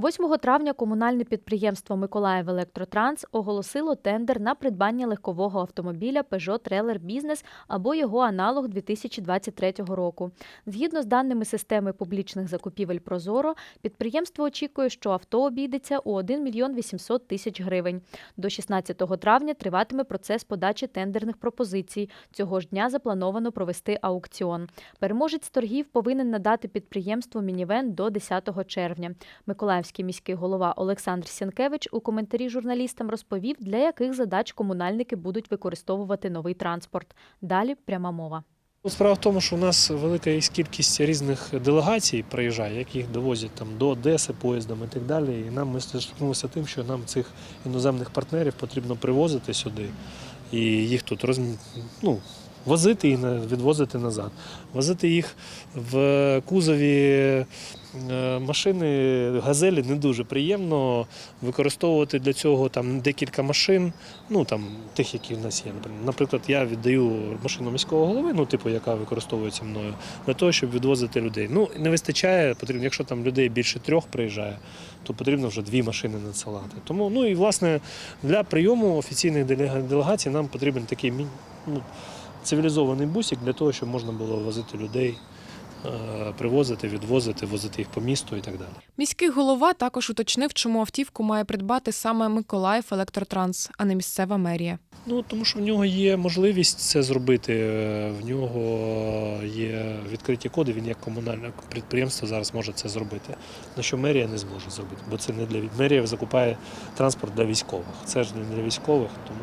8 травня комунальне підприємство Миколаїв Електротранс оголосило тендер на придбання легкового автомобіля Peugeot Trailer Business або його аналог 2023 року. Згідно з даними системи публічних закупівель Прозоро, підприємство очікує, що авто обійдеться у 1 мільйон 800 тисяч гривень. До 16 травня триватиме процес подачі тендерних пропозицій. Цього ж дня заплановано провести аукціон. Переможець торгів повинен надати підприємству мінівен до 10 червня. Миколаївський міський голова Олександр Сянкевич у коментарі журналістам розповів, для яких задач комунальники будуть використовувати новий транспорт. Далі пряма мова. Ну, Справа в тому, що у нас велика є кількість різних делегацій приїжджає, яких довозять там до Одеси поїздом і так далі. І нам ми стикнулися тим, що нам цих іноземних партнерів потрібно привозити сюди і їх тут роз... ну, возити і відвозити назад. Возити їх в кузові е, машини газелі не дуже приємно. Використовувати для цього там декілька машин, ну там тих, які в нас є. Наприклад, я віддаю машину міського голови, ну типу, яка використовується мною, для того, щоб відвозити людей. Ну не вистачає, потрібно, якщо там людей більше трьох приїжджає, то потрібно вже дві машини надсилати. Тому ну і власне для прийому офіційних делегацій нам потрібен такий ну, цивілізований бусик для того, щоб можна було возити людей, е, привозити, відвозити, возити їх по місту і так далі. Міський голова також уточнив, чому автівку має придбати саме Миколаїв Електротранс, а не місцева мерія. Ну тому що в нього є можливість це зробити. е, В нього є відкриті коди. Він як комунальне підприємство зараз може це зробити. На що мерія не зможе зробити, бо це не для мерія закупає транспорт для військових. Це ж не для військових, тому.